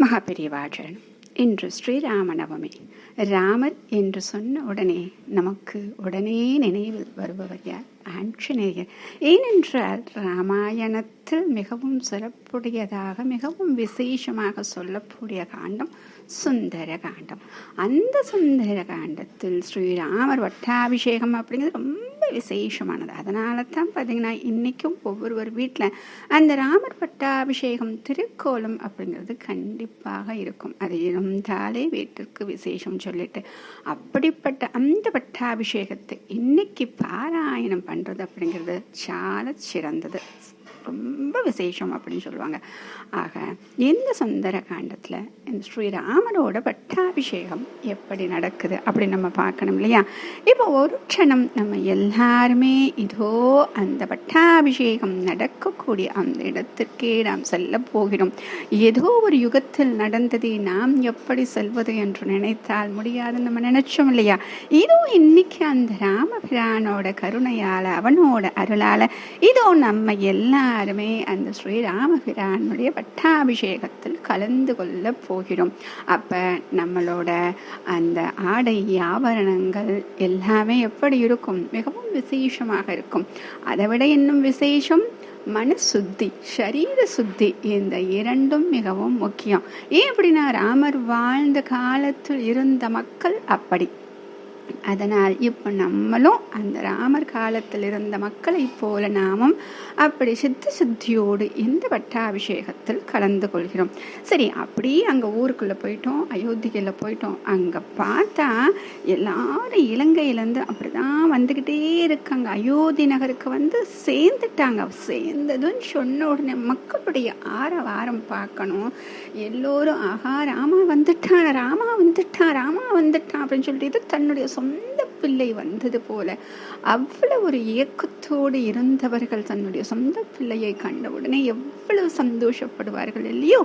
மகாபெரியவாஜன் இன்று ஸ்ரீராம நவமி ராமர் என்று சொன்ன உடனே நமக்கு உடனே நினைவில் வருபவர் யார்? ஆஞ்சநேயர். ஏனென்றால் ராமாயணத்தில் மிகவும் சிறப்புடையதாக மிகவும் விசேஷமாக சொல்லக்கூடிய காண்டம் சுந்தர காண்டம் அந்த சுந்தர காண்டத்தில் ஸ்ரீராமர் வட்டாபிஷேகம் அப்படிங்கிறது ரொம்ப விசேஷமானது. அதனால தான் பார்த்தீங்கன்னா இன்றைக்கும் ஒவ்வொருவர் வீட்டில் அந்த ராமர் பட்டாபிஷேகம் திருக்கோலம் அப்படிங்கிறது கண்டிப்பாக இருக்கும். அது இருந்தாலே வீட்டிற்கு விசேஷம் சொல்லிட்டு. அப்படிப்பட்ட அந்த பட்டாபிஷேகத்தை இன்னைக்கு பாராயணம் பண்ணுறது அப்படிங்கிறது சால சிறந்தது. ரொம்ப விசேஷம் அப்படின்னு சொல்லுவாங்க. ஆக இந்த சுந்தர காண்டத்தில் இந்த ஸ்ரீராமனோட பட்டாபிஷேகம் எப்படி நடக்குது அப்படின்னு நம்ம பார்க்கணும் இல்லையா? இப்போ ஒரு க்ஷணம் நம்ம எல்லாருமே இதோ அந்த பட்டாபிஷேகம் நடக்கக்கூடிய அந்த இடத்திற்கே நாம் செல்ல போகிறோம். ஏதோ ஒரு யுகத்தில் நடந்ததை நாம் எப்படி செல்வது என்று நினைத்தால் முடியாதுன்னு நம்ம நினைச்சோம் இல்லையா? இதோ இன்னைக்கு அந்த ராமபிரானோட கருணையால் அவனோட அருளால் இதோ நம்ம எல்லாரும் அந்த ஸ்ரீராமபிரானுடைய பட்டாபிஷேகத்தில் கலந்து கொள்ள போகிறோம். அப்போ நம்மளோட அந்த ஆடை ஆபரணங்கள் எல்லாமே எப்படி இருக்கும்? மிகவும் விசேஷமாக இருக்கும். அதை விட இன்னும் விசேஷம் மனசுத்தி சரீர சுத்தி இந்த இரண்டும் மிகவும் முக்கியம். ஏன் அப்படின்னா ராமர் வாழ்ந்த காலத்தில் இருந்த மக்கள் அப்படி. அதனால் இப்போ நம்மளும் அந்த ராமர் காலத்தில் இருந்த மக்களை போல நாமும் அப்படி சித்த சித்தியோடு இந்த பட்டாபிஷேகத்தில் கலந்து கொள்கிறோம். சரி அப்படியே அங்கே ஊருக்குள்ளே போயிட்டோம் அயோத்தியில் போயிட்டோம். அங்கே பார்த்தா எல்லாரும் இலங்கையிலேருந்து அப்படி தான் வந்துக்கிட்டே இருக்காங்க. அயோத்தி நகருக்கு வந்து சேர்ந்துட்டாங்க. சேர்ந்ததுன்னு சொன்ன உடனே மக்களுடைய ஆரவாரம் பார்க்கணும். எல்லோரும் ஆஹா ராமா வந்துட்டான் ராமா வந்துட்டான் ராமா வந்துட்டான் அப்படின்னு சொல்லிட்டு தன்னுடைய சொந்த பிள்ளை வந்தது போல அவ்வளவு ஒரு இயக்கத்தோடு இருந்தவர்கள் தன்னுடைய சொந்த பிள்ளையை கண்டவுடனே எவ்வளவு சந்தோஷப்படுவார்கள் இல்லையோ?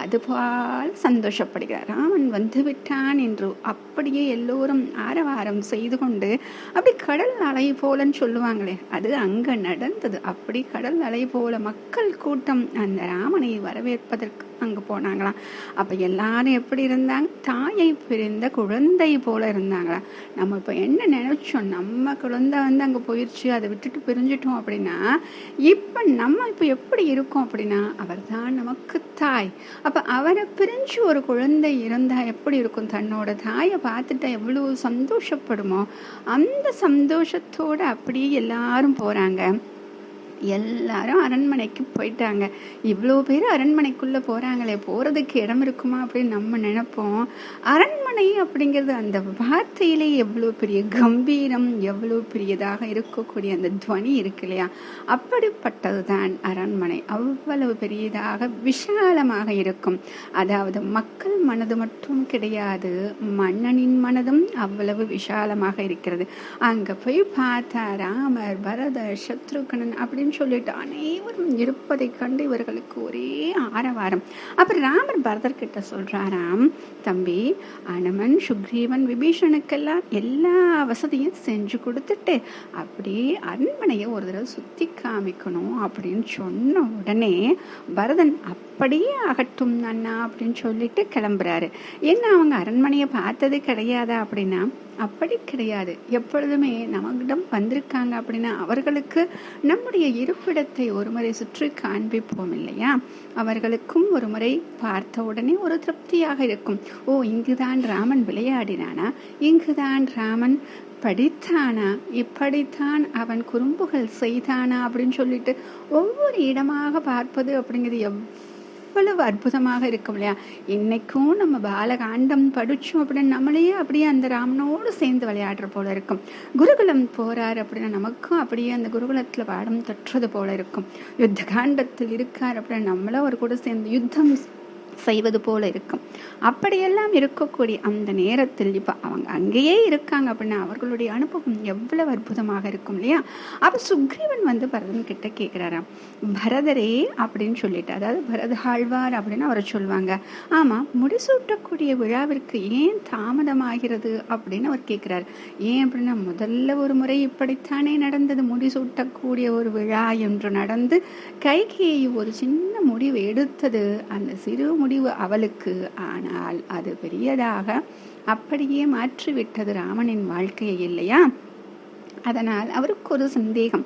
அதுபோல் சந்தோஷப்படுகிறார். ராமன் வந்து விட்டான் என்று அப்படியே எல்லோரும் ஆரவாரம் செய்து கொண்டு அப்படி கடல் அலை போலன்னு சொல்லுவாங்களே அது அங்கே நடந்தது. அப்படி கடல் அலை போல மக்கள் கூட்டம் அந்த ராமனை வரவேற்பதற்கு அங்கே போனாங்களாம். அப்போ எல்லாரும் எப்படி இருந்தாங்க? தாயை பிரிந்த குழந்தை போல இருந்தாங்களா நம்ம இப்போ என்ன நினைச்சோம்? நம்ம குழந்தை வந்து அங்கே போயிடுச்சு அதை விட்டுட்டு பிரிஞ்சிட்டோம் அப்படின்னா இப்போ நம்ம இப்போ எப்படி இருக்கோம் அப்படின்னா அவர் தான் நமக்கு தாய். அப்போ அவரை பிரிஞ்சு ஒரு குழந்தை இருந்தால் எப்படி இருக்கும்? தன்னோட தாயை பார்த்துட்டா எவ்வளோ சந்தோஷப்படுமோ அந்த சந்தோஷத்தோட அப்படியே எல்லாரும் போகிறாங்க எல்லாரும் அரண்மனைக்கு போயிட்டாங்க. இவ்வளோ பேர் அரண்மனைக்குள்ளே போகிறாங்களே போகிறதுக்கு இடம் இருக்குமா அப்படின்னு நம்ம நினைப்போம். அரண்மனை அப்படிங்கிறது அந்த வார்த்தையிலே எவ்வளோ பெரிய கம்பீரம் எவ்வளோ பெரியதாக இருக்கக்கூடிய அந்த துவனி இருக்கு இல்லையா? அப்படிப்பட்டது தான் அரண்மனை. அவ்வளவு பெரியதாக விஷாலமாக இருக்கும். அதாவது மக்கள் மனது மட்டும் கிடையாது மன்னனின் மனதும் அவ்வளவு விஷாலமாக இருக்கிறது. அங்கே போய் பார்த்தா ராமர் பரதர் சத்ருகனன் அப்படின்னு சொல்லிட்டு அனைவரும் இருப்பதை கண்டு இவர்களுக்கு ஒரே ஆரவாரம். அப்புறம் ராமர் பரதர் கிட்ட சொல்றாராம் தம்பி அனுமன் சுக்ரீவன் விபீஷனுக்கெல்லாம் எல்லா வசதியும் செஞ்சு கொடுத்துட்டு அப்படியே அரண்மனையை ஒரு தடவை சுற்றி காமிக்கணும் அப்படின்னு சொன்ன உடனே பரதன் அப்படியே ஆகட்டும் அண்ணா அப்படின்னு சொல்லிட்டு கிளம்புறாரு. என்ன அவங்க அரண்மனையை பார்த்தது கிடையாதா அப்படின்னா அப்படி கிடையாது. எப்பொழுதுமே நம்மகிடம் வந்திருக்காங்க அப்படின்னா அவர்களுக்கு நம்முடைய இருப்பிடத்தை ஒரு முறை சுற்றி காண்பிப்போம் இல்லையா? அவர்களுக்கும் ஒரு முறை பார்த்த உடனே ஒரு திருப்தியாக இருக்கும். ஓ இங்குதான் ராமன் விளையாடினானா? இங்குதான் ராமன் படித்தானா? இப்படித்தான் அவன் குறும்புகள் செய்தானா அப்படின்னு சொல்லிட்டு ஒவ்வொரு இடமாக பார்ப்பது அப்படிங்கிறது எவ் எவ்வளவு அற்புதமாக இருக்கும் இல்லையா? இன்னைக்கும் நம்ம பாலகாண்டம் படிச்சோம் அப்படின்னு நம்மளையே அப்படியே அந்த ராமனோடு சேர்ந்து விளையாடுற போல இருக்கும். குருகுலம் போறார் அப்படின்னா நமக்கும் அப்படியே அந்த குருகுலத்தில் பாடம் தொற்றது போல இருக்கும். யுத்த காண்டத்தில் இருக்கார் அப்படின்னா நம்மளும் அவர் கூட சேர்ந்து யுத்தம் செய்வது போல இருக்கும். அப்படியெல்லாம் இருக்கக்கூடிய அந்த நேரத்தில் இப்போ அவங்க அங்கேயே இருக்காங்க அப்படின்னா அவர்களுடைய அனுபவம் எவ்வளவு அற்புதமாக இருக்கும் இல்லையா? அப்போ சுக்ரீவன் வந்து பரதன் கிட்ட கேட்குறாராம் பரதரே அப்படின்னு சொல்லிட்டு அதாவது பரதாழ்வார் அப்படின்னு அவரை சொல்லுவாங்க. ஆமாம் முடிசூட்டக்கூடிய விழாவிற்கு ஏன் தாமதமாகிறது அப்படின்னு அவர் கேட்குறாரு ஏன் அப்படின்னா முதல்ல ஒரு முறை இப்படித்தானே நடந்தது முடிசூட்டக்கூடிய ஒரு விழா என்று நடந்து கைகையை ஒரு சின்ன முடிவு எடுத்தது. அந்த சிறு முடிவு அவளுக்கு. ஆனால் அது பெரியதாக அப்படியே மாற்றிவிட்டது ராமனின் வாழ்க்கையை இல்லையா? அதனால் அவருக்கு ஒரு சந்தேகம்.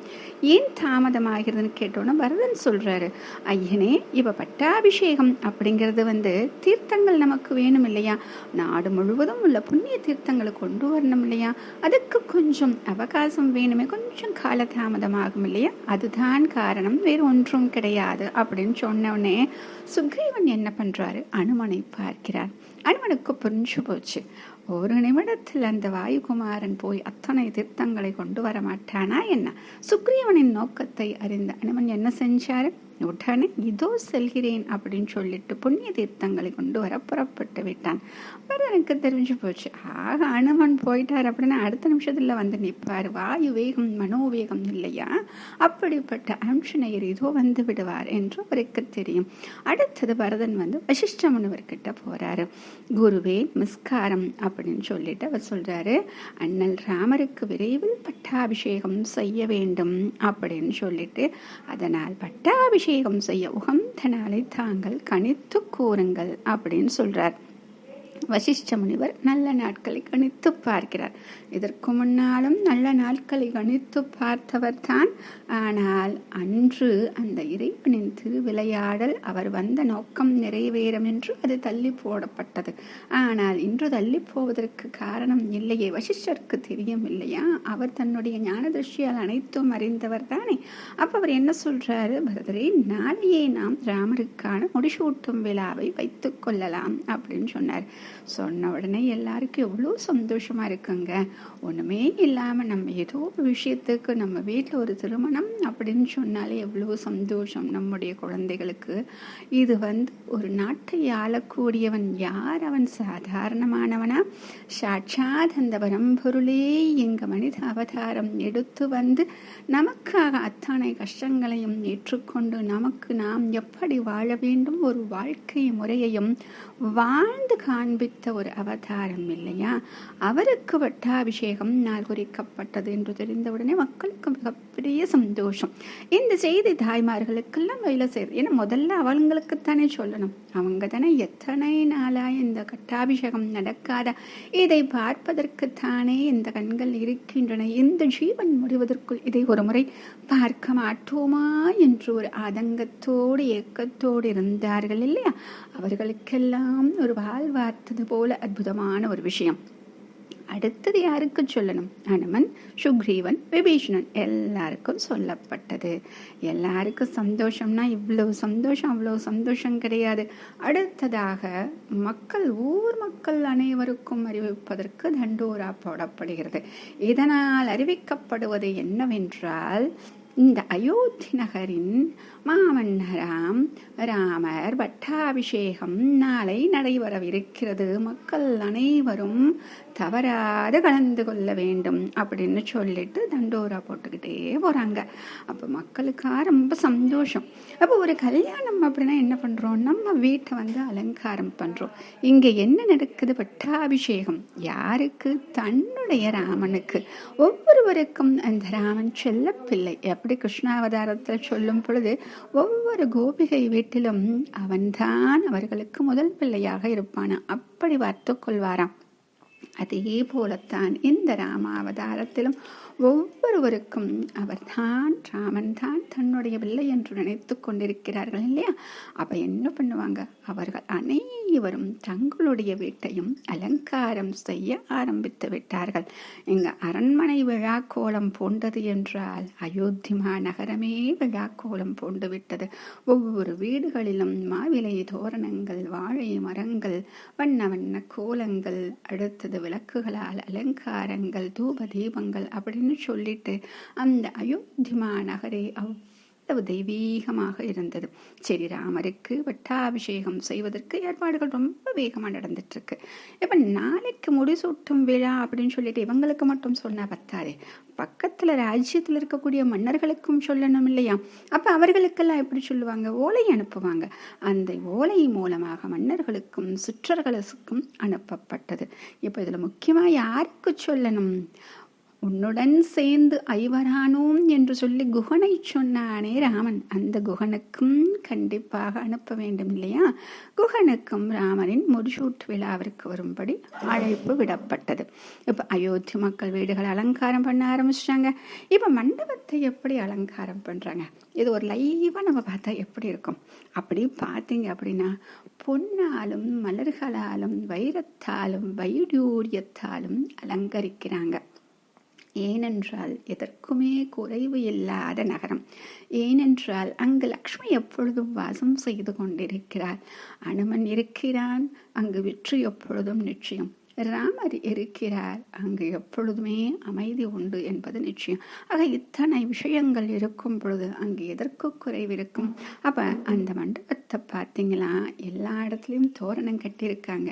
ஏன் தாமதமாகிறதுன்னு கேட்டோன்னு பரதன் சொல்கிறாரு ஐயனே இவ பட்டாபிஷேகம் அப்படிங்கிறது வந்து தீர்த்தங்கள் நமக்கு வேணும் இல்லையா? நாடு முழுவதும் உள்ள புண்ணிய தீர்த்தங்களை கொண்டு வரணும் இல்லையா? அதுக்கு கொஞ்சம் அவகாசம் வேணுமே கொஞ்சம் கால தாமதமாகும் இல்லையா? அதுதான் காரணம் வேறு ஒன்றும் கிடையாது அப்படின்னு சொன்னவுடனே சுக்ரீவன் என்ன பண்ணுறாரு அனுமனை பார்க்கிறார். அனுமனுக்கு புரிஞ்சு போச்சு. ஒரு நிமிடத்தில் அந்த வாயுகுமாரன் போய் அத்தனை தீர்த்தங்களை கொண்டு வர மாட்டானா என்ன? சுக்ரீவனின் நோக்கத்தை அறிந்த அனுமன் என்ன செஞ்சாரு? உடனே இதோ செல்கிறேன் அப்படின்னு சொல்லிட்டு புண்ணிய தீர்த்தங்களை கொண்டு வர புறப்பட்டு விட்டான். எனக்கு தெரிஞ்சு போச்சு. ஆக அனுமன் போயிட்டார் அப்படின்னா அடுத்த நிமிஷத்துல வந்து நிற்பார். வாயு வேகம் மனோவேகம் இல்லையா? அப்படிப்பட்ட அம்சனையர் இதோ வந்து விடுவார் என்று அவருக்கு தெரியும். அடுத்தது பரதன் வந்து வசிஷ்ட முனிவர்கிட்ட போறாரு. குருவே நமஸ்காரம் அப்படின்னு சொல்லிட்டு அவர் சொல்றாரு. அண்ணல் ராமருக்கு விரைவில் பட்டாபிஷேகம் செய்ய வேண்டும் அப்படின்னு சொல்லிட்டு அதனால் பட்டாபிஷேகம் செய்ய உகந்த நாளை தாங்கள் கணித்து கூறுங்கள் அப்படின்னு சொல்றார். வசிஷ்ட முனிவர் நல்ல நாட்களை கணித்து பார்க்கிறார். இதற்கு முன்னாலும் நல்ல நாட்களை கணித்து பார்த்தவர் தான். ஆனால் அன்று அந்த இறைவனின் திருவிளையாடல் அவர் வந்த நோக்கம் நிறைவேறும் என்று அது தள்ளி போடப்பட்டது. ஆனால் இன்று தள்ளி போவதற்கு காரணம் இல்லையே. வசிஷ்டருக்கு தெரியும் இல்லையா? அவர் தன்னுடைய ஞான திருஷ்டியால் அனைத்தும் அறிந்தவர் தானே. அப்ப அவர் என்ன சொல்றாரு? பரதரே நாளையே நாம் ராமருக்கான முடிசூட்டும் விழாவை வைத்துக் கொள்ளலாம் அப்படின்னு சொன்னார். சொன்ன உடனே எல்லாருக்கும் எவ்வளோ சந்தோஷமா இருக்குங்க. ஒன்றுமே இல்லாமல் நம்ம ஏதோ ஒரு விஷயத்துக்கு நம்ம வீட்டில் ஒரு திருமணம் அப்படின்னு சொன்னாலே எவ்வளோ சந்தோஷம் நம்முடைய குழந்தைகளுக்கு. இது வந்து ஒரு நாட்டை ஆளக்கூடியவன் யார்? அவன் சாதாரணமானவனா? சாட்சாத் அந்த பரம்பொருளே எங்க மனித அவதாரம் எடுத்து வந்து நமக்காக அத்தனை கஷ்டங்களையும் ஏற்றுக்கொண்டு நமக்கு நாம் எப்படி வாழ வேண்டும்? ஒரு வாழ்க்கை முறையையும் வாழ்ந்து காண்பித்த ஒரு அவதாரம் இல்லையா? அவருக்கு வட்டாபிஷேகம் நாள் குறிக்கப்பட்டது என்று தெரிந்தவுடனே மக்களுக்கு மிகப்பெரிய சந்தோஷம். இந்த செய்தி தாய்மார்களுக்கெல்லாம் வேலை செய்யுது. ஏன்னா முதல்ல அவங்களுக்குத்தானே சொல்லணும். அவங்க தானே எத்தனை நாளாக இந்த கட்டாபிஷேகம் நடக்காத? இதை பார்ப்பதற்குத்தானே இந்த கண்கள் இருக்கின்றன. இந்த ஜீவன் முடிவதற்குள் இதை ஒரு முறை பார்க்க மாட்டோமா என்று ஒரு ஆதங்கத்தோடு ஏக்கத்தோடு இருந்தார்கள் இல்லையா? அவர்களுக்கெல்லாம் ஒரு வாழ்வார்த்த பார்த்தது போல அற்புதமான ஒரு விஷயம். அடுத்தது யாருக்கு சொல்லணும்? அனுமன் சுக்ரீவன் விபீஷணன். எல்லாருக்கும் சொல்லப்பட்டது. எல்லாருக்கும் சந்தோஷம்னா இவ்வளவு சந்தோஷம் அவ்வளவு சந்தோஷம் கிடையாது. அடுத்ததாக மக்கள் ஊர் மக்கள் அனைவருக்கும் அறிவிப்பதற்கு தண்டோரா போடப்படுகிறது. இதனால் அறிவிக்கப்படுவது என்னவென்றால் இந்த அயோத்தி நகரின் மாமன்னராம் ராமர் பட்டாபிஷேகம் நாளை நடைபெறவிருக்கிறது. மக்கள் அனைவரும் தவறாது கலந்து கொள்ள வேண்டும் அப்படின்னு சொல்லிட்டு தண்டோரா போட்டுக்கிட்டே போகிறாங்க அப்போ மக்களுக்கா ரொம்ப சந்தோஷம். அப்போ ஒரு கல்யாணம் அப்படின்னா என்ன பண்ணுறோம் நம்ம வீட்டை வந்து அலங்காரம் பண்ணுறோம் இங்கே என்ன நடக்குது? பட்டாபிஷேகம். யாருக்கு? தன்னுடைய ராமனுக்கு. ஒவ்வொருவருக்கும் அந்த ராமன் செல்ல பிள்ளை எப்படி கிருஷ்ணாவதாரத்தில் சொல்லும் பொழுது ஒவ்வொரு கோபிகை வீட்டிலும் அவன்தான் அவர்களுக்கு முதல் பிள்ளையாக இருப்பானா? அப்படி வார்த்து கொள்வாராம். அதே போலத்தான் இந்த ராமாவதாரத்திலும் ஒவ்வொருவருக்கும் அவர்தான் ராமன் தான் தன்னுடைய பிள்ளை என்று நினைத்து கொண்டிருக்கிறார்கள் இல்லையா? அப்ப என்ன பண்ணுவாங்க? அவர்கள் அனைவரும் தங்களுடைய வீட்டையும் அலங்காரம் செய்ய ஆரம்பித்து விட்டார்கள். இங்க அரண்மனை விழா கோலம் போன்றது என்றால் அயோத்தி மாநகரமே விழா கோலம் போண்டு விட்டது. ஒவ்வொரு வீடுகளிலும் மாவிலை தோரணங்கள் வாழை மரங்கள் வண்ண வண்ண கோலங்கள் அடுத்தது விளக்குகளால் அலங்காரங்கள் தூப தீபங்கள் அப்படின்னு சொல்லிட்டு அந்த அயோத்திமா நகரே அவ்வளவு தெய்வீகமாக இருந்தது. சரி ராமருக்கு வட்டாபிஷேகம் செய்வதற்கு ஏற்பாடுகள் ரொம்ப வேகமாக நடந்துட்டு இருக்கு இப்ப நாளைக்கு முடிசூட்டும் விழா அப்படின்னு சொல்லிட்டு இவங்களுக்கு மட்டும் சொன்னா பத்தாதே. பக்கத்துல ராஜ்யத்தில் இருக்கக்கூடிய மன்னர்களுக்கும் சொல்லணும் இல்லையா? அப்ப அவர்களுக்கெல்லாம் எப்படி சொல்லுவாங்க? ஓலை அனுப்புவாங்க. அந்த ஓலை மூலமாக மன்னர்களுக்கும் சிற்றர்களுக்கும் அனுப்பப்பட்டது. இப்ப இதுல முக்கியமா யாருக்கு சொல்லணும்? உன்னுடன் சேர்ந்து ஐவரானோம் என்று சொல்லி குகனை சொன்னானே ராமன். அந்த குகனுக்கும் கண்டிப்பாக அனுப்ப வேண்டும் இல்லையா? குகனுக்கும் ராமனின் முடிசூட்டு விழாவிற்கு வரும்படி அழைப்பு விடப்பட்டது. இப்போ அயோத்தி மக்கள் வீடுகள் அலங்காரம் பண்ண ஆரம்பிச்சிட்டாங்க. இப்போ மண்டபத்தை எப்படி அலங்காரம் பண்ணுறாங்க இது ஒரு லைவாக நம்ம பார்த்தா எப்படி இருக்கும்? அப்படி பார்த்தீங்க அப்படின்னா பொன்னாலும் மலர்களாலும் வைரத்தாலும் வைடூரியத்தாலும் அலங்கரிக்கிறாங்க. ஏனென்றால் எதற்குமே குறைவு இல்லாத நகரம். ஏனென்றால் அங்கு லக்ஷ்மி எப்பொழுதும் வாசம் செய்து கொண்டிருக்கிறார் அனுமன் இருக்கிறான். அங்கு வெற்றி எப்பொழுதும் நிச்சயம். ராமர் இருக்கிறார். அங்கு எப்பொழுதுமே அமைதி உண்டு என்பது நிச்சயம். ஆக இத்தனை விஷயங்கள் இருக்கும் பொழுது அங்கு எதற்கு குறைவு இருக்கும்? அப்ப அந்த மண்டபத்தை பார்த்தீங்களா? எல்லா இடத்துலையும் தோரணம் கட்டியிருக்காங்க.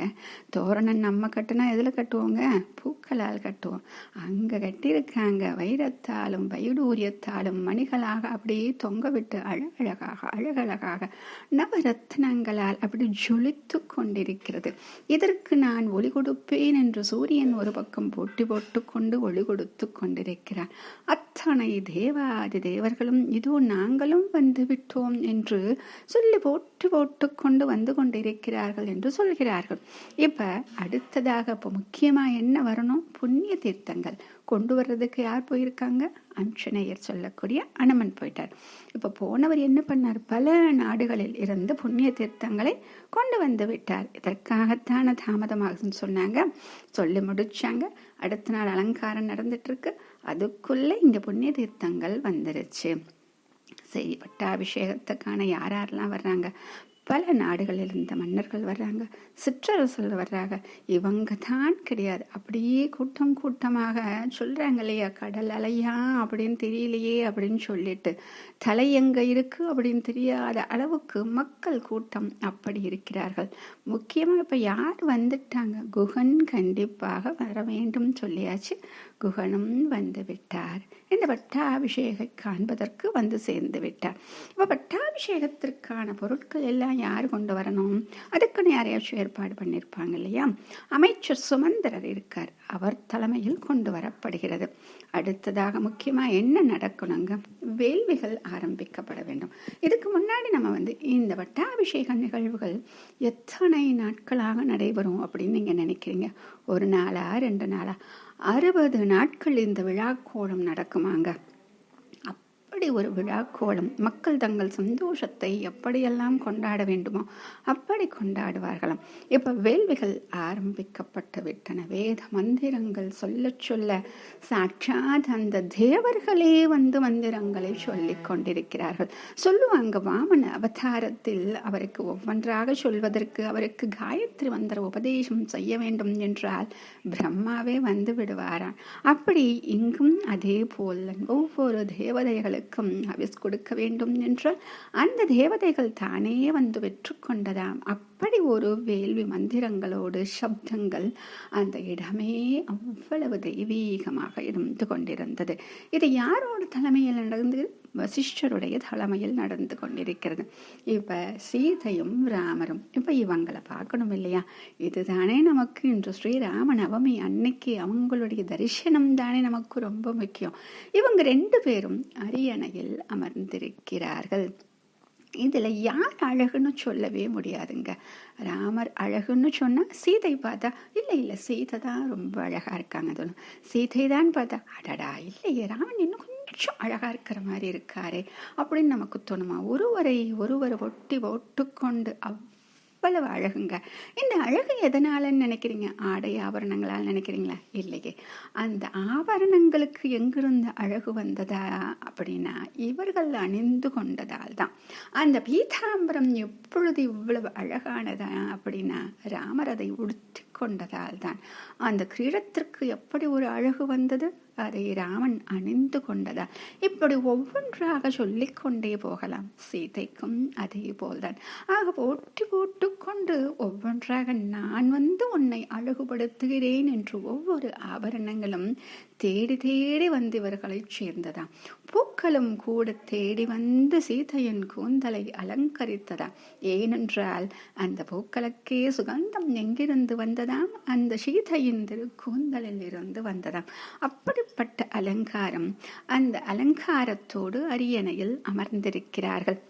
தோரணம் நம்ம கட்டினா எதில் கட்டுவோங்க? பூக்களால் கட்டுவோம். அங்கே கட்டியிருக்காங்க. வைரத்தாலும் வைடூரியத்தாலும் மணிகளாக அப்படியே தொங்க விட்டு அழகழகாக அழகழகாக நவரத்னங்களால் அப்படி ஜொலித்து கொண்டிருக்கிறது. இதற்கு நான் ஒளி கொடுப்பேன். என்று சூரியன் ஒரு பக்கம் போட்டி போட்டுக்கொண்டு ஒளி கொடுத்து கொண்டிருக்கிறார் அத்தனை தேவாதி தேவர்களும் இதோ நாங்களும் வந்து விட்டோம் என்று சொல்லி போட்டு போட்டுக்கொண்டு வந்து கொண்டிருக்கிறார்கள் என்று சொல்கிறார்கள். இப்ப அடுத்ததாக இப்போ முக்கியமா என்ன வரணும்? புண்ணிய தீர்த்தங்கள். கொண்டு வர்றதுக்கு யார் போயிருக்காங்க? அஞ்சனையர் சொல்லக்கூடிய அனுமன் போயிட்டார். இப்போ போனவர் என்ன பண்ணார்? பல நாடுகளில் இருந்து புண்ணிய தீர்த்தங்களை கொண்டு வந்து விட்டார். இதற்காகத்தான தாமதமாகுதுன்னு சொன்னாங்க. சொல்லி முடிச்சாங்க. அடுத்த நாள் அலங்காரம் நடந்துட்டு இருக்கு அதுக்குள்ளே இங்க புண்ணிய தீர்த்தங்கள் வந்துருச்சு. சரி பட்டாபிஷேகத்துக்கான யார் யாரெல்லாம் வர்றாங்க? பல நாடுகளில் இருந்த மன்னர்கள் வர்றாங்க. சிற்றரசர்கள் வர்றாங்க. இவங்க தான் கிடையாது. அப்படியே கூட்டம் கூட்டமாக சொல்கிறாங்க இல்லையா கடல் அலையா அப்படின்னு தெரியலையே அப்படின்னு சொல்லிட்டு. தலை எங்கே இருக்குது அப்படின்னு தெரியாத அளவுக்கு மக்கள் கூட்டம் அப்படி இருக்கிறார்கள். முக்கியமாக இப்போ யார் வந்துட்டாங்க? குகன் கண்டிப்பாக வர வேண்டும் சொல்லியாச்சு. குகனும் வந்து விட்டார். இந்த பட்டாபிஷேகை காண்பதற்கு வந்து சேர்ந்து விட்டார். இப்போ பட்டாபிஷேகத்திற்கான பொருட்கள் எல்லாம் யார் கொண்டு வரணும்? அதுக்குன்னு யாரையாச்சும் ஏற்பாடு பண்ணியிருப்பாங்க இல்லையா? அமைச்சர் சுமந்திரர் இருக்கார். அவர் தலைமையில் கொண்டு வரப்படுகிறது. அடுத்ததாக முக்கியமாக என்ன நடக்கணுங்க? வேள்விகள் ஆரம்பிக்கப்பட வேண்டும். இதுக்கு முன்னாடி நம்ம வந்து இந்த பட்டாபிஷேக நிகழ்வுகள் எத்தனை நாட்களாக நடைபெறும் அப்படின்னு நீங்கள் நினைக்கிறீங்க? ஒரு நாளா ரெண்டு நாளா? அறுபது நாட்கள் இந்த விழா கோலம் நடக்குமாங்க. அப்படி ஒரு விழா கோலம் மக்கள் தங்கள் சந்தோஷத்தை எப்படியெல்லாம் கொண்டாட வேண்டுமோ அப்படி கொண்டாடுவார்களாம். இப்ப வேள்விகள் ஆரம்பிக்கப்பட்டு விட்டன. வேத மந்திரங்கள் சொல்ல சொல்ல சாட்சாத் அந்த தேவர்களே வந்து மந்திரங்களை சொல்லிக் கொண்டிருக்கிறார்கள். சொல்லுவாங்க வாமன அவதாரத்தில் அவருக்கு ஒவ்வொன்றாக சொல்வதற்கு அவருக்கு காயத்ரி மந்திர உபதேசம் செய்ய வேண்டும் என்றால் பிரம்மாவே வந்து விடுவாராம். அப்படி இங்கும் அதே போல் ஒவ்வொரு தேவதைகளுக்கு அவர்களுக்கும் அவிஸ் கொடுக்க வேண்டும் என்றால் அந்த தேவதைகள் தானே வந்து வெற்று கொண்டதாம் அப்படி ஒரு வேள்வி மந்திரங்களோடு சப்தங்கள் அந்த இடமே அவ்வளவு தெய்வீகமாக இருந்து கொண்டிருந்தது. இது யாரோட தலைமையில் நடந்தது? வசிஷ்டருடைய தலைமையில் நடந்து கொண்டிருக்கிறது. இப்ப சீதையும் ராமரும் இப்ப இவங்களை பார்க்கணும் இல்லையா? இதுதானே நமக்கு இன்று ஸ்ரீராம நவமி அன்னைக்கு அவங்களுடைய தரிசனம் தானே நமக்கு ரொம்ப முக்கியம். இவங்க ரெண்டு பேரும் அரியணையில் அமர்ந்திருக்கிறார்கள். இதில் யார் அழகுன்னு சொல்லவே முடியாதுங்க. ராமர் அழகுன்னு சொன்னால் சீதை பார்த்தா இல்லை இல்லை சீதை தான் ரொம்ப அழகாக இருக்காங்க. தோணும் சீதை தான் பார்த்தா அடடா இல்லையே ராமன் இன்னும் கொஞ்சம் அழகாக இருக்கிற மாதிரி இருக்காரே அப்படின்னு நமக்கு தோணுமா? ஒருவரை ஒருவர் ஒட்டி ஒட்டுக்கொண்டு அவ்வளவு அழகுங்க. இந்த அழகு எதனாலன்னு நினைக்கிறீங்க? ஆடை ஆபரணங்களால் நினைக்கிறீங்களா? இல்லையே. அந்த ஆபரணங்களுக்கு எங்கிருந்து அழகு வந்ததா அப்படின்னா இவர்கள் அணிந்து கொண்டதால் தான். அந்த பீதாம்பரம் எப்பொழுது இவ்வளவு அழகானதா அப்படின்னா ராமர் அதை கொண்டதால் தான் அந்த கிரீடத்திற்கு எப்படி ஒரு அழகு வந்தது? அதை ராமன் அணிந்து கொண்டதால். இப்படி ஒவ்வொன்றாக சொல்லிக்கொண்டே போகலாம். சீதைக்கும் அதே போல்தான். ஆக போட்டி போட்டுக்கொண்டு ஒவ்வொன்றாக நான் வந்து உன்னை அழகுபடுத்துகிறேன் என்று ஒவ்வொரு ஆபரணங்களும் தேடி தேடி வந்து இவர்களை சேர்ந்ததாம். பூ பூக்களும் கூட தேடி வந்து சீதையின் கூந்தலை அலங்கரித்ததாம் ஏனென்றால் அந்த பூக்களுக்கே சுகந்தம் எங்கிருந்து வந்ததாம்? அந்த சீதையின் திருக்கூந்தலில் இருந்து வந்ததாம். அப்படிப்பட்ட அலங்காரம் அந்த அலங்காரத்தோடு அரியணையில் அமர்ந்திருக்கிறார்கள்.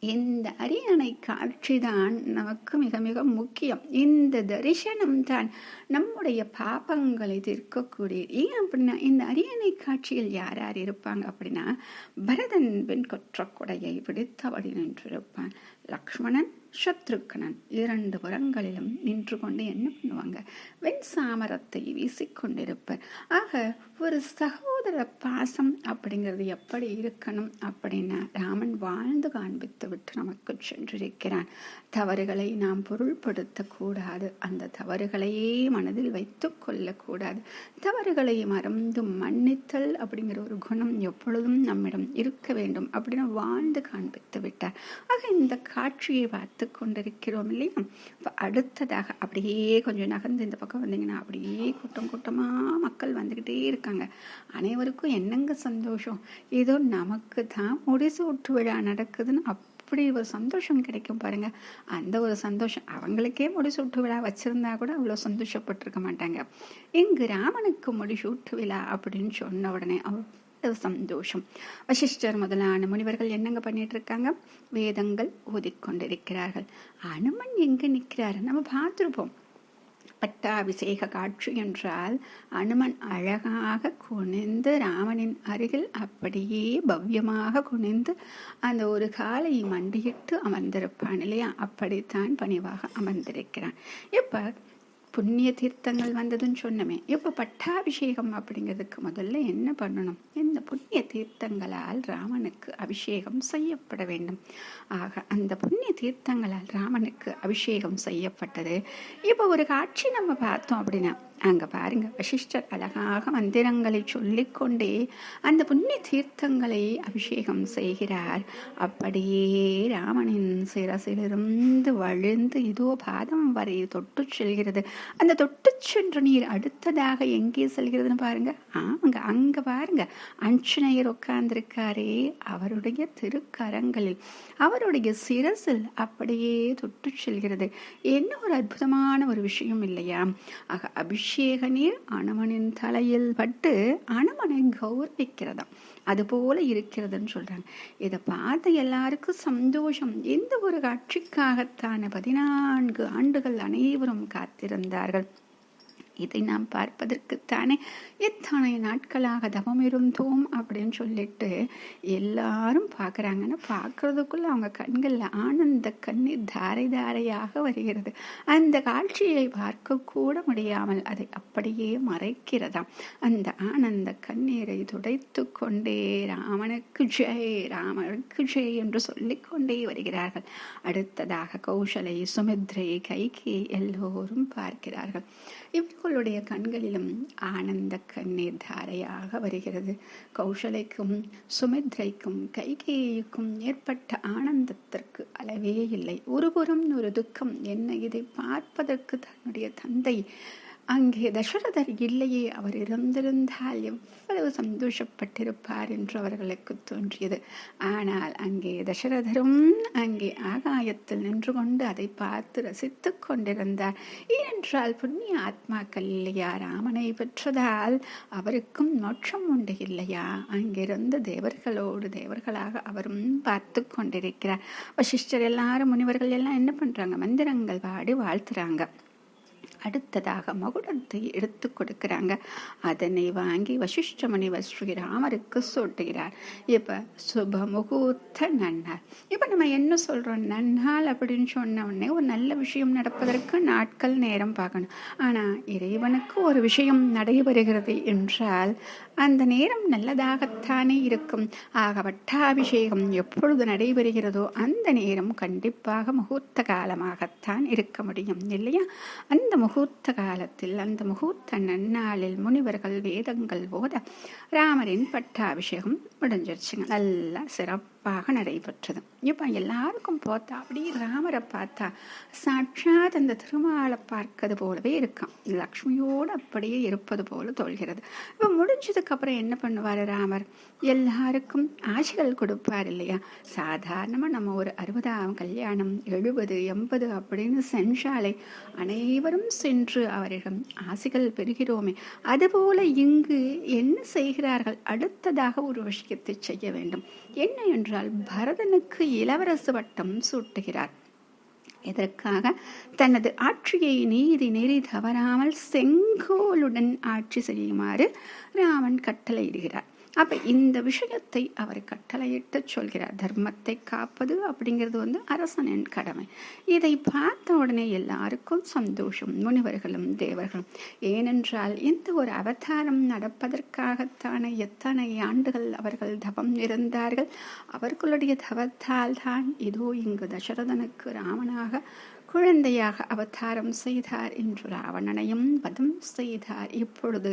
இந்த அரியணை காட்சிதான் நமக்கு மிக மிக முக்கியம். இந்த தரிசனம் தான் நம்முடைய பாபங்களை தீர்க்கக்கூடிய. ஏன் அப்படின்னா இந்த அரியணை காட்சியில் யார் யார் இருப்பாங்க அப்படின்னா பரதன் வெண் கொற்றக்குடையை பிடித்தபடி நின்றிருப்பான். லக்ஷ்மணன் சத்ருக்கணன் இரண்டு புறங்களிலும் நின்று கொண்டு என்ன பண்ணுவாங்க? வெண் சாமரத்தை வீசிக்கொண்டிருப்பர். ஆக ஒரு சகோதர பாசம் அப்படிங்கிறது எப்படி இருக்கணும் அப்படின்னா ராமன் வாழ்ந்து காண்பித்து விட்டு நமக்கு சென்றிருக்கிறான். தவறுகளை நாம் பொருள்படுத்த கூடாது அந்த தவறுகளையே மனதில் வைத்து கொள்ளக்கூடாது. தவறுகளை மறந்து மன்னித்தல் அப்படிங்கிற ஒரு குணம் எப்பொழுதும் நம்மிடம் இருக்க வேண்டும் அப்படின்னு வாழ்ந்து காண்பித்து விட்டார். ஆக இந்த காட்சியை பார்த்து கொண்டிருக்கிறோம் இல்லையா? இப்போ அடுத்ததாக அப்படியே கொஞ்சம் நகர்ந்து இந்த பக்கம் வந்தீங்கன்னா அப்படியே கூட்டம் கூட்டமாக மக்கள் வந்துக்கிட்டே இருக்காங்க. அனைவருக்கும் என்னங்க சந்தோஷம்? ஏதோ நமக்கு தான் முடிசூட்டு விழா நடக்குதுன்னு அப்படி ஒரு சந்தோஷம் கிடைக்கும் பாருங்க. அந்த ஒரு சந்தோஷம் அவங்களுக்கே முடிசூட்டு விழா வச்சிருந்தா கூட அவ்வளோ சந்தோஷப்பட்டிருக்க மாட்டாங்க. இங்கு ராமனுக்கு முடிசூட்டு விழா அப்படின்னு சொன்ன உடனே சந்தோஷம். வசிஷ்டர் முதலான முனிவர்கள் என்னங்க பண்ணிட்டு இருக்காங்க வேதங்கள் ஓதிக்கொண்டிருக்கிறார்கள். அனுமன் எங்க நிற்கிறாரு நம்ம பார்த்துருப்போம். பட்டாபிஷேக காட்சி என்றால் அனுமன் அழகாக குனிந்து ராமனின் அருகில் அப்படியே பவ்யமாக குனிந்து அந்த ஒரு காலை மண்டியிட்டு அமர்ந்திருப்பான் இல்லையா? அப்படித்தான் பணிவாக அமர்ந்திருக்கிறான். இப்போ புண்ணிய தீர்த்தங்கள் வந்ததுன்னு சொன்னமே. இப்போ பட்டாபிஷேகம் அப்படிங்கிறதுக்கு முதல்ல என்ன பண்ணணும்? இந்த புண்ணிய தீர்த்தங்களால் ராமனுக்கு அபிஷேகம் செய்யப்பட வேண்டும். ஆக அந்த புண்ணிய தீர்த்தங்களால் ராமனுக்கு அபிஷேகம் செய்யப்பட்டது. இப்போ ஒரு காட்சி நம்ம பார்த்தோம் அப்படின்னா அங்கே பாருங்க வசிஷ்டர் அழகாக மந்திரங்களை சொல்லிக்கொண்டே அந்த புண்ணிய தீர்த்தங்களை அபிஷேகம் செய்கிறார். அப்படியே ராமனின் சிரசிலிருந்து வழிந்து இதோ பாதம் வரை தொட்டு செல்கிறது. அந்த தொட்டு சென்ற நீர் அடுத்ததாக எங்கே செல்கிறதுன்னு பாருங்க. ஆமாங்க அங்கே பாருங்க. அஞ்சனையர் உட்கார்ந்திருக்காரே அவருடைய திருக்கரங்களில். அவருடைய சிரசில் அப்படியே தொட்டு செல்கிறது. என்ன ஒரு அற்புதமான ஒரு விஷயம் இல்லையா? ஆக அபிஷேகம் அபிஷேக நீர் அனுமனின் தலையில் பட்டு அனுமனை கௌரவிக்கிறதாம். அது போல இருக்கிறதுன்னு சொல்றாங்க. இதை பார்த்த எல்லாருக்கும் சந்தோஷம். எந்த ஒரு காட்சிக்காகத்தான பதினான்கு ஆண்டுகள் அனைவரும் காத்திருந்தார்கள். இதை நாம் பார்ப்பதற்குத்தானே எத்தனை நாட்களாக தவம் இருந்தோம் அப்படின்னு சொல்லிட்டு எல்லாரும் பார்க்குறாங்கன்னா பார்க்கறதுக்குள்ள அவங்க கண்களில் ஆனந்த கண்ணீர் தாரை தாரையாக வருகிறது. அந்த காட்சியை பார்க்க கூட முடியாமல் அதை அப்படியே மறைக்கிறதாம். அந்த ஆனந்த கண்ணீரை துடைத்து கொண்டே ராமனுக்கு ஜெய் ராமனுக்கு ஜெய் என்று சொல்லிக்கொண்டே வருகிறார்கள். அடுத்ததாக கௌசலை சுமித்ரை கைகே எல்லோரும் பார்க்கிறார்கள். இவர்களுடைய கண்களிலும் ஆனந்த கண்ணீர் தாரையாக வருகிறது. கௌசலைக்கும் சுமித்ரைக்கும் கைகேயுக்கும் ஏற்பட்ட ஆனந்தத்திற்கு அளவே இல்லை. ஒருபுறம் ஒரு துக்கம். என்ன இதை பார்ப்பதற்கு தன்னுடைய தந்தை அங்கே தசரதர் இல்லையே. அவர் இருந்திருந்தால் எவ்வளவு சந்தோஷப்பட்டிருப்பார் என்று அவர்களுக்கு தோன்றியது. ஆனால் அங்கே தசரதரும் அங்கே ஆகாயத்தில் நின்று கொண்டு அதை பார்த்து ரசித்து கொண்டிருந்தார். ஏனென்றால் புண்ணிய ஆத்மாக்கள் இல்லையா? ராமனை பெற்றதால் அவருக்கும் மோட்சம் உண்டு இல்லையா? அங்கிருந்து தேவர்களோடு தேவர்களாக அவரும் பார்த்து கொண்டிருக்கிறார். வசிஷ்டர் எல்லாரும் முனிவர்கள் எல்லாம் என்ன பண்றாங்க? மந்திரங்கள் பாடி வாழ்த்துறாங்க. அடுத்ததாக மகுடத்தை எடுத்து கொடுக்கிறாங்க. அதனை வாங்கி வசிஷ்ட முனிவர் ஸ்ரீராமருக்கு சூட்டுகிறார். இப்ப சுப முகூர்த்த நன்னாள். இப்ப நம்ம என்ன சொல்றோம்? நன்னாள் அப்படின்னு சொன்ன உடனே ஒரு நல்ல விஷயம் நடப்பதற்கு நாட்கள் நேரம் பார்க்கணும். ஆனா இறைவனுக்கு ஒரு விஷயம் நடைபெறுகிறது என்றால் அந்த நேரம் நல்லதாகத்தானே இருக்கும். ஆக பட்டாபிஷேகம் எப்பொழுது நடைபெறுகிறதோ அந்த நேரம் கண்டிப்பாக முகூர்த்த காலமாகத்தான் இருக்க முடியும் இல்லையா? அந்த முகூர்த்த காலத்தில் அந்த முகூர்த்த நன்னாளில் முனிவர்கள் வேதங்கள் போத ராமரின் பட்டாபிஷேகம் முடிஞ்சிருச்சுங்க. நல்லா சிறப்பு சிறப்பாக நடைபெற்றது. இப்போ எல்லாருக்கும் பார்த்தா அப்படியே ராமரை பார்த்தா சாட்சாத் அந்த திருமாலை பார்க்கறது போலவே இருக்கான். லக்ஷ்மியோடு அப்படியே இருப்பது போல தோல்கிறது. இப்போ முடிஞ்சதுக்கப்புறம் என்ன பண்ணுவார் ராமர்? எல்லாருக்கும் ஆசைகள் கொடுப்பார் இல்லையா? சாதாரணமாக நம்ம ஒரு அறுபதாம் கல்யாணம் எழுபது எண்பது அப்படின்னு சென்றாலே அனைவரும் சென்று அவரிடம் ஆசைகள் பெறுகிறோமே. அதுபோல இங்கு என்ன செய்கிறார்கள்? அடுத்ததாக ஒரு விஷயத்தை செய்ய வேண்டும். என்ன என்றால் பரதனுக்கு இளவரசு வட்டம் சூட்டுகிறார். இதற்காக தனது ஆட்சியை நீதி நெறி தவறாமல் செங்கோலுடன் ஆட்சி செய்யுமாறு ராமன் கட்டளையிடுகிறார். அப்ப இந்த விஷயத்தை அவர் கட்டளையிட்டு சொல்கிறார். தர்மத்தை காப்பது அப்படிங்கிறது வந்து அரசனின் கடமை. இதை பார்த்த உடனே எல்லாருக்கும் சந்தோஷம். முனிவர்களும் தேவர்களும். ஏனென்றால் இந்த ஒரு அவதாரம் நடப்பதற்காகத்தான எத்தனை ஆண்டுகள் அவர்கள் தவம் இருந்தார்கள். அவர்களுடைய தவத்தால் தான் இதோ இங்கு தசரதனுக்கு ராமனாக குழந்தையாக அவதாரம் செய்தார் என்று ராவணனையும் வதம் செய்தார். இப்பொழுது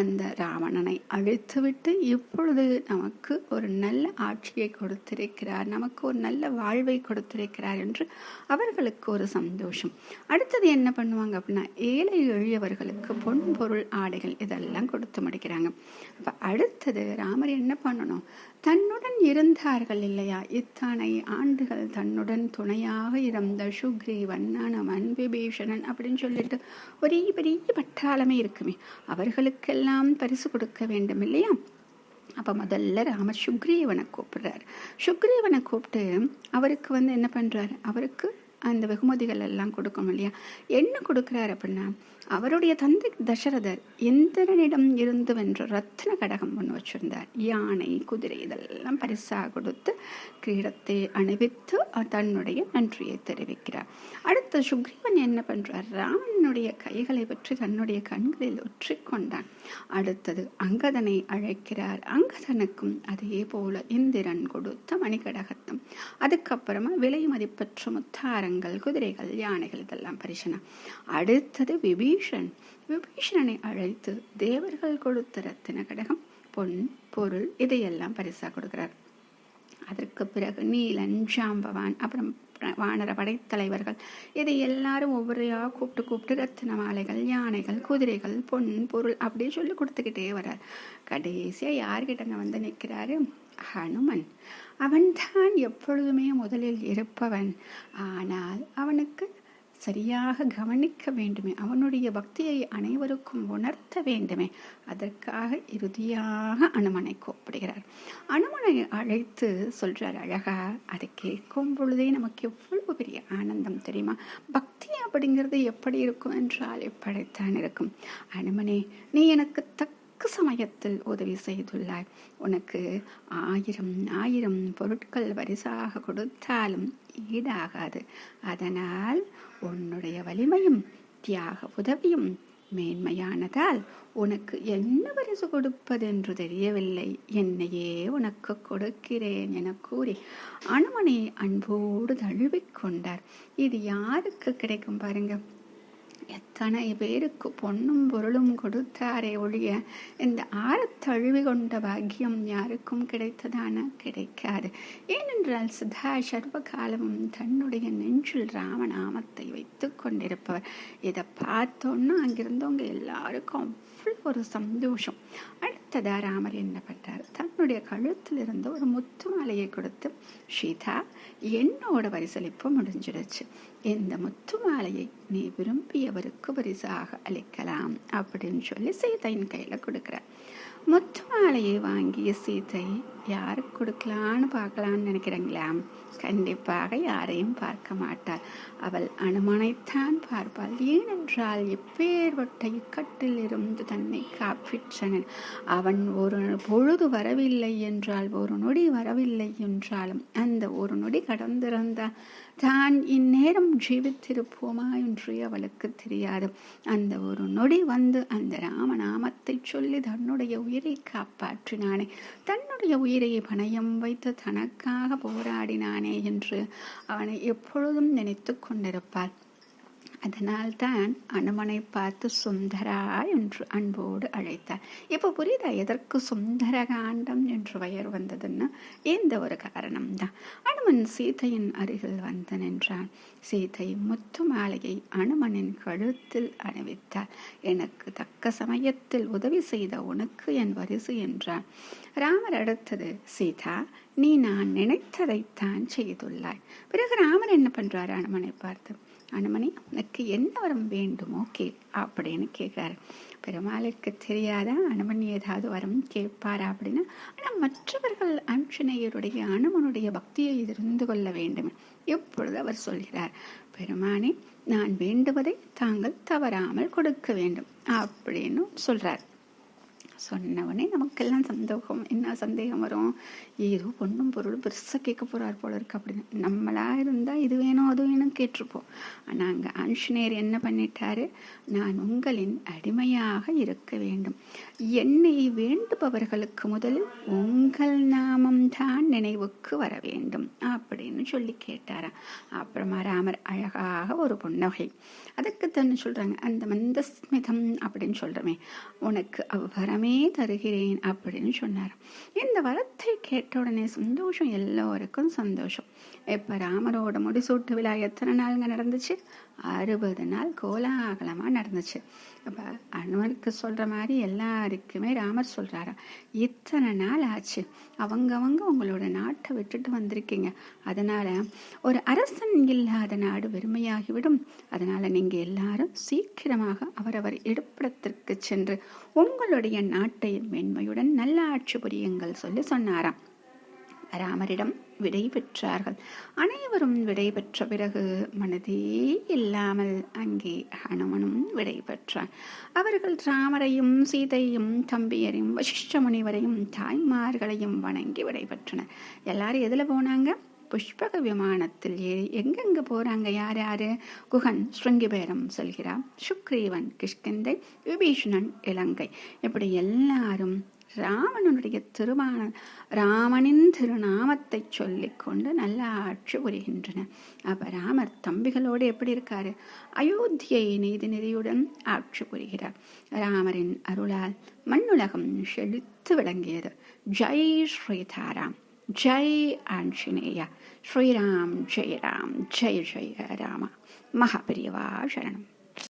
அந்த ராவணனை அழித்துவிட்டு இப்பொழுது நமக்கு ஒரு நல்ல ஆட்சியை கொடுத்திருக்கிறார் நமக்கு ஒரு நல்ல வாழ்வை கொடுத்திருக்கிறார் என்று அவர்களுக்கு ஒரு சந்தோஷம். அடுத்தது என்ன பண்ணுவாங்க அப்படின்னா ஏழை எளியவர்களுக்கு பொன் பொருள் ஆடைகள் இதெல்லாம் கொடுத்து முடிக்கிறாங்க. அப்போ அடுத்தது ராமர் என்ன பண்ணணும்? தன்னுடன் இருந்தார்கள் இல்லையா? இத்தனை ஆண்டுகள் தன்னுடன் துணையாக இருந்த சுக்ரீவன் அனுமன் விபீஷணன் அப்படின்னு சொல்லிட்டு ஒரே பெரிய பட்டாளமே இருக்குமே. அவர்களுக்கெல்லாம் பரிசு கொடுக்க வேண்டும் இல்லையா? அப்போ முதல்ல ராமர் சுக்ரீவனை கூப்பிடுறாரு. சுக்ரீவனை கூப்பிட்டு அவருக்கு வந்து என்ன பண்ணுறாரு அவருக்கு அந்த வெகுமதிகள் எல்லாம் கொடுக்கணும் இல்லையா? என்ன கொடுக்குறாரு அப்படின்னா அவருடைய தந்தை தசரதர் இந்திரனிடம் இருந்து வென்ற ரத்ன கடகம் ஒன்று வச்சிருந்தார். யானை குதிரை இதெல்லாம் பரிசாக கொடுத்து கிரீடத்தை அணிவித்து தன்னுடைய நன்றியை தெரிவிக்கிறார். அடுத்து சுக்ரீவன் என்ன பண்றார்? ராமனுடைய கைகளை பற்றி தன்னுடைய கண்களில் ஒற்றிக்கொண்டான். அடுத்தது அங்கதனை அழைக்கிறார். அங்கதனுக்கும் அதே போல இந்திரன் கொடுத்த மணிகடகத்தம். அதுக்கப்புறமா விலை மதிப்பற்ற முத்தாரங்கள் குதிரைகள் யானைகள் இதெல்லாம் பரிசனம் அடுத்தது விபீஷன். விபீஷணனை அழைத்து தேவர்கள் கொடுத்த ரத்தின கடகம் பொன் பொருள் இதையெல்லாம் பரிசா கொடுக்கிறார். அதற்கு பிறகு நீலன் ஜாம்பவான் அப்புறம் வானர படைத்தலைவர்கள் இதை எல்லாரும் ஒவ்வொருயா கூப்பிட்டு கூப்பிட்டு ரத்தின மாலைகள் யானைகள் குதிரைகள் பொன் பொருள் அப்படியே சொல்லி கொடுத்துக்கிட்டே வர்றார் கடைசியாக யார்கிட்ட வந்து நிற்கிறாரு? ஹனுமன். அவன்தான் எப்பொழுதுமே முதலில் இருப்பவன். ஆனால் அவனுக்கு சரியாக கவனிக்க வேண்டுமே. அவனுடைய பக்தியை அனைவருக்கும் உணர்த்த வேண்டுமே. அதற்காக இறுதியாக அனுமனை கூப்பிடுகிறார். அனுமனை அழைத்து சொல்றார் அழகா அதை கேட்கும் பொழுதே நமக்கு எவ்வளவு பெரிய ஆனந்தம் தெரியுமா? பக்தி அப்படிங்கிறது எப்படி இருக்கும் என்றால் எப்படித்தான் இருக்கும். அனுமனே நீ எனக்கு தக்க சமயத்தில் உதவி செய்துள்ளாய். உனக்கு ஆயிரம் ஆயிரம் பொருட்கள் வரிசாக கொடுத்தாலும் ஈடாகாது. அதனால் உன்னுடைய வலிமையும் தியாக உதவியும் மேன்மையானதால் உனக்கு என்ன பரிசு கொடுப்பதென்று தெரியவில்லை. என்னையே உனக்கு கொடுக்கிறேன் என கூறி அனுமனை அன்போடு தழுவிக்கொண்டார். இது யாருக்கு கிடைக்கும் பாருங்க? எத்தனை பேருக்கு பொண்ணும் பொருளும் கொடுத்தாரே ஒழிய இந்த ஆறத்தழுவி கொண்ட பாக்கியம் யாருக்கும் கிடைத்ததான? கிடைக்காது. ஏனென்றால் சதா சர்வ காலமும் தன்னுடைய நெஞ்சில் ராமநாமத்தை வைத்து கொண்டிருப்பவர். இதை பார்த்தோன்னா அங்கிருந்தவங்க எல்லாருக்கும் அவ்வளோ ஒரு சந்தோஷம். அடுத்ததா ராமர் என்ன பண்ணார் தன்னுடைய கழுத்தில் இருந்த ஒரு முத்து மாலையை கொடுத்து சீதா என்னோட பரிசளிப்பு முடிஞ்சிடுச்சு. இந்த முத்து மாலையை நீ விரும்பியவருக்கு பரிசாக அளிக்கலாம் அப்படின்னு சொல்லி சீதையின் கையில கொடுக்குற முத்து மாலையை வாங்கிய சீதை யாருக்கு கொடுக்கலான்னு பார்க்கலான்னு நினைக்கிறீங்களா? கண்டிப்பாக யாரையும் பார்க்க மாட்டாள். அவள் அனுமனைத்தான் பார்ப்பாள். ஏனென்றால் எப்பேற்பட்ட இக்கட்டில் இருந்து தன்னை காப்பிற்றனன். அவன் ஒரு பொழுது வரவில்லை என்றால் ஒரு நொடி வரவில்லை என்றாலும் அந்த ஒரு நொடி கடந்திருந்தால் தான் இந்நேரம் ஜீவித்திருப்போமா என்று அவளுக்கு தெரியாது. அந்த ஒரு நொடி வந்து அந்த ராமநாமத்தை சொல்லி தன்னுடைய உயிரை காப்பாற்றினானே. தன்னுடைய உயிரை பணயம் வைத்து தனக்காக போராடினானே என்று அவனை எப்பொழுதும் நினைத்து கொண்டிருப்பாள். அதனால்தான் அனுமனை பார்த்து சுந்தரா என்று அன்போடு அழைத்தார். இப்போ புரியுதா? எதற்கு சுந்தர காண்டம் என்று பெயர் வந்ததுன்னு எந்த ஒரு காரணம்தான். அனுமன் சீதையின் அருகில் வந்து நின்றான். சீதை முத்து மாலையை அனுமனின் கழுத்தில் அணிவித்தார் எனக்கு தக்க சமயத்தில் உதவி செய்த உனக்கு என் வரிசு என்றான். ராமர் அடுத்தது சீதா நீ நான் நினைத்ததைத்தான் செய்துள்ளாய். பிறகு ராமர் என்ன பண்றார் அனுமனை பார்த்து? அனுமணி உனக்கு என்ன வரம் வேண்டுமோ கே அப்படின்னு கேட்குறாரு. பெருமாளுக்கு தெரியாத அனுமன் ஏதாவது வரம் கேட்பாரா? அப்படின்னு. ஆனால் மற்றவர்கள் ஆஞ்சநேயருடைய அனுமனுடைய பக்தியை தெரிந்து கொள்ள வேண்டும் எப்பொழுது அவர் சொல்கிறார். பெருமானே நான் வேண்டுவதை தாங்கள் தவறாமல் கொடுக்க வேண்டும் அப்படின்னு சொல்கிறார் சொன்னவனே நமக்கெல்லாம் சந்தோகம் என்ன சந்தேகம் வரும்? ஏதோ பொண்ணும் பொருளும் பெருசாக கேட்க போகிறார் போல இருக்கு அப்படின்னு. நம்மளாக இருந்தால் இது வேணும் அது வேணும் கேட்டிருப்போம். ஆனால் அங்கே ஆஞ்சநேயர் என்ன பண்ணிட்டாரு? நான் உங்களின் அடிமையாக இருக்க வேண்டும். என்னை வேண்டுபவர்களுக்கு முதலில் உங்கள் நாமம் தான் நினைவுக்கு வர வேண்டும் அப்படின்னு சொல்லி கேட்டாரா அப்புறமா ராமர் அழகாக ஒரு புன்னகை. அதுக்கு தானே சொல்கிறாங்க அந்த மந்தஸ்மிதம் அப்படின்னு சொல்கிறோமே உனக்கு அவ்வரமே தருகிறேன் அப்படின்னு சொன்னார் இந்த வரத்தை கேட்ட உடனே சந்தோஷம் எல்லோருக்கும் சந்தோஷம். இப்போ ராமரோட முடிசூட்டு விழா எத்தனை நாளுங்க நடந்துச்சு? அறுபது நாள் கோலாகலமாக நடந்துச்சு. அப்போ அனுமனுக்கு சொல்கிற மாதிரி எல்லாருக்குமே ராமர் சொல்கிறாரா இத்தனை நாள் ஆச்சு அவங்கவங்க உங்களோட நாட்டை விட்டுட்டு வந்திருக்கீங்க. அதனால் ஒரு அரசன் இல்லாத நாடு வெறுமையாகிவிடும். அதனால் நீங்கள் எல்லாரும் சீக்கிரமாக அவரவர் இருப்பிடத்திற்கு சென்று உங்களுடைய நாட்டை மென்மையுடன் நல்ல ஆட்சி புரியுங்கள் சொல்லி சொன்னாராம். ராமரிடம் விடை பெற்றார்கள். அனைவரும் விடை பெற்ற பிறகு மனதே இல்லாமல் அங்கே ஹனுமனும் விடை பெற்றார். அவர்கள் ராமரையும் சீதையும் தம்பியரையும் வசிஷ்ட முனிவரையும் தாய்மார்களையும் வணங்கி விடை பெற்றனர். எல்லாரும் எதுல போனாங்க? புஷ்பக விமானத்தில் ஏறி எங்கெங்கு போறாங்க? யார் யாரு? குகன் ஸ்ருங்கிபேரம் செல்கிறார். சுக்ரீவன் கிஷ்கிந்தை விபீஷணன் இலங்கை. இப்படி எல்லாரும் ராமனுடைய திருமான ராமனின் திருநாமத்தை சொல்லிக்கொண்டு நல்ல ஆட்சி புரிகின்றன. அப்ப ராமர் தம்பிகளோடு எப்படி இருக்காரு? அயோத்தியை நீதி நெறியுடன் ஆட்சி புரிகிறார். ராமரின் அருளால் மண்ணுலகம் செழித்து விளங்கியது. ஜெய் ஸ்ரீதாராம் ஜெய் ஆஞ்சநேயா. ஸ்ரீராம் ஜெய் ராம் ஜெய் ஜெய ராம. மகாபிரியவா சரணம்.